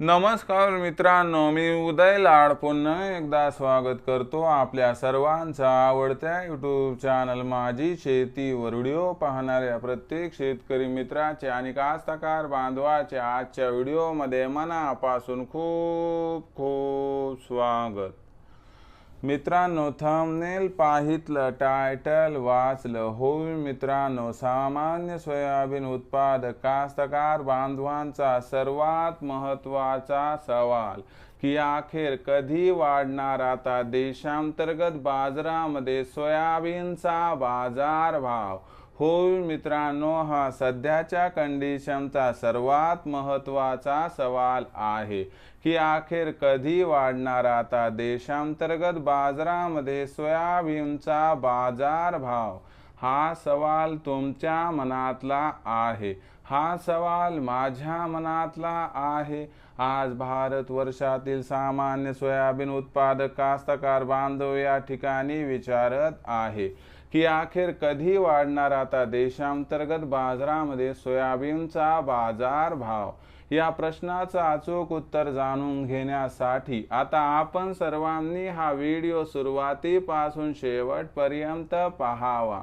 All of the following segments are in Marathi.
नमस्कार मित्रांनो मी उदय लाड. पुन्हा एकदा स्वागत करतो आपल्या सर्वांचा आवडत्या यूट्यूब चॅनल माझी शेतीवर. व्हिडिओ पाहणाऱ्या प्रत्येक शेतकरी मित्राचे आणि कास्तकार बांधवाचे आजच्या व्हिडिओमध्ये मनापासून खूप खूप स्वागत. मित्रांनो थंबनेल पाहितलं टायटल वाचलं. होय मित्रांनो सामान्य सोयाबीन उत्पादक कास्तकार बांधवांचा सर्वात महत्त्वाचा सवाल की अखेर कधी वाढणार? आता देशांतर्गत बाजारामध्ये सोयाबीनचा बाजारभाव होय मित्रांनो हा सध्याच्या कंडिशनचा सर्वात महत्त्वाचा सवाल आहे की अखेर कधी वाढणार आता देशांतर्गत बाजारामध्ये सोयाबीनचा बाजारभाव? हा सवाल तुमच्या मनातला आहे. हा सवाल माझ्या मनातला आहे. आज भारत वर्षातील सामान्य सोयाबीन उत्पादक कास्तकार बांधव या ठिकाणी विचारत आहे की अखेर कधी वाढणार आता देशांतर्गत बाजारामध्ये सोयाबीनचा बाजार भाव? या प्रश्नाचं अचूक उत्तर जाणून घेण्यासाठी आता आपण सर्वांनी हा व्हिडिओ सुरुवातीपासून शेवटपर्यंत पाहावा.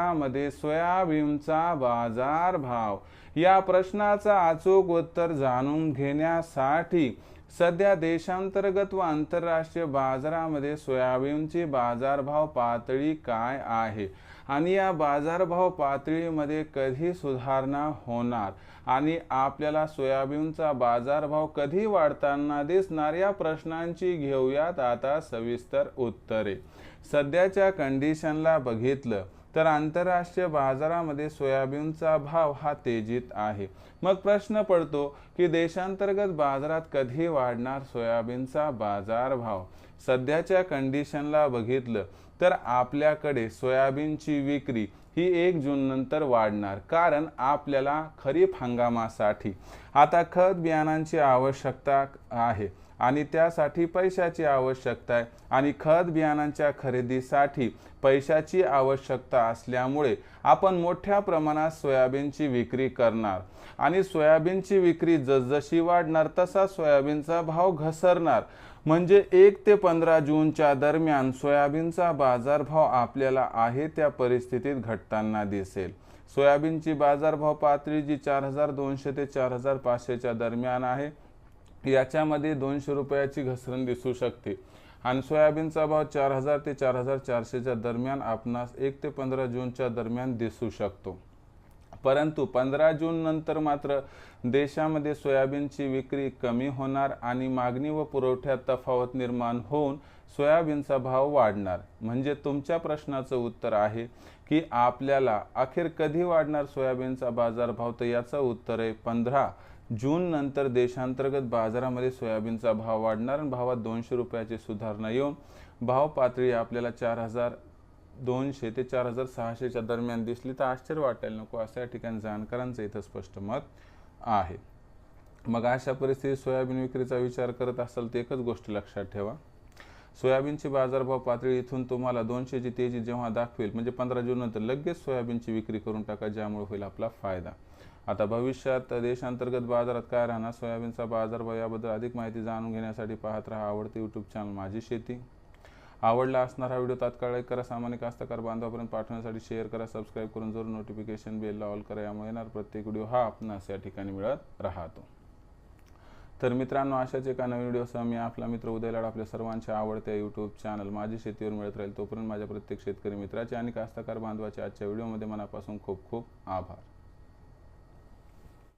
भारतामध्ये सोयाबीनचा बाजार भाव. या प्रश्नाचा अचूक उत्तर जाणून घेण्यासाठी सध्या देशांतर्गत व आंतरराष्ट्रीय बाजारामध्ये सोयाबीनची बाजारभाव पातळी काय आहे? आणि या बाजारभाव पातळीमध्ये कधी सुधारणा होणार? आणि आपल्याला सोयाबीनचा बाजारभाव कधी वाढताना दिसणार? या प्रश्नांची घेऊयात आता सविस्तर उत्तरे. सध्याच्या कंडिशनला बघितलं तर आंतरराष्ट्रीय बाजारामध्ये सोयाबीनचा भाव हा तेजीत आहे. मग प्रश्न पडतो की देशांतर्गत बाजारात कधी वाढणार सोयाबीनचा बाजारभाव? सध्याच्या कंडिशनला बघितलं तर आपल्याकडे सोयाबीनची विक्री ही एक जून नंतर वाढणार कारण आपल्याला खरीप हंगामासाठी आता खत बियाणांची आवश्यकता आहे आणि त्यासाठी पैशाची आवश्यकता आहे आणि खत बियाणांच्या खरेदीसाठी पैशाची आवश्यकता असल्यामुळे आपण मोठ्या प्रमाणात सोयाबीनची विक्री करणार. आणि सोयाबीनची विक्री जसजशी वाढणार तसा सोयाबीनचा भाव घसरणार. म्हणजे एक ते पंधरा जूनच्या दरम्यान सोयाबीनचा बाजारभाव आपल्याला आहे त्या परिस्थितीत घटताना दिसेल. सोयाबीनची बाजारभाव पातळी जी चार हजार दोनशे ते चार हजार पाचशेच्या दरम्यान आहे याच्यामध्ये दोनशे रुपयाची घसरण दिसू शकते. आणि सोयाबीनचा भाव चार हजार ते चार हजार चारशेच्या दरम्यान आपणास एक ते पंधरा जूनच्या दरम्यान दिसू शकतो. परंतु पंधरा जून नंतर मात्र देशामध्ये सोयाबीनची विक्री कमी होणार आणि मागणी व पुरवठ्यात तफावत निर्माण होऊन सोयाबीनचा भाव वाढणार. म्हणजे तुमच्या प्रश्नाचं उत्तर आहे की आपल्याला अखेर कधी वाढणार सोयाबीनचा बाजारभाव? तर याचं उत्तर आहे पंधरा जून नंतर देशांतर्गत बाजारामध्ये सोयाबीनचा भाव वाढणार आणि भावात दोनशे रुपयाची सुधारणा येऊन भाव पातळी आपल्याला चार हजार दोनशे ते चार हजार सहाशेच्या दरम्यान दिसली तर आश्चर्य वाटायला नको असं या ठिकाणी जाणकारांचं इथं स्पष्ट मत आहे. मग अशा परिस्थितीत सोयाबीन विक्रीचा विचार करत असाल तर एकच गोष्ट लक्षात ठेवा. सोयाबीनची बाजारभाव पातळी इथून तुम्हाला दोनशेची तेजी जेव्हा दाखवेल म्हणजे पंधरा जून नंतर लगेच सोयाबीनची विक्री करून टाका ज्यामुळे होईल आपला फायदा. आता भविष्यात देशांतर्गत बाजारात काय राहणार? सोयाबीनचा बाजारभाव याबद्दल अधिक माहिती जाणून घेण्यासाठी पाहत राहा आवडते यूट्यूब चॅनल माझी शेती. आवडला असणारा व्हिडिओ तात्काळ लाईक करा सामान्य कास्तकार बांधवापर्यंत पाठवण्यासाठी शेअर करा सबस्क्राईब करून जरूर नोटिफिकेशन बेलला ऑल करा यामुळे येणार प्रत्येक व्हिडिओ हा आपणास या ठिकाणी मिळत राहतो. तर मित्रांनो अशाच एका नवीन व्हिडिओसह मी आपला मित्र उदय लाड आपल्या सर्वांच्या आवडत्या यूट्यूब चॅनल माझी शेतीवर मिळत राहील तोपर्यंत माझ्या प्रत्येक शेतकरी मित्राचे आणि कास्तकार बांधवाचे आजच्या व्हिडिओमध्ये मनापासून खूप खूप आभार.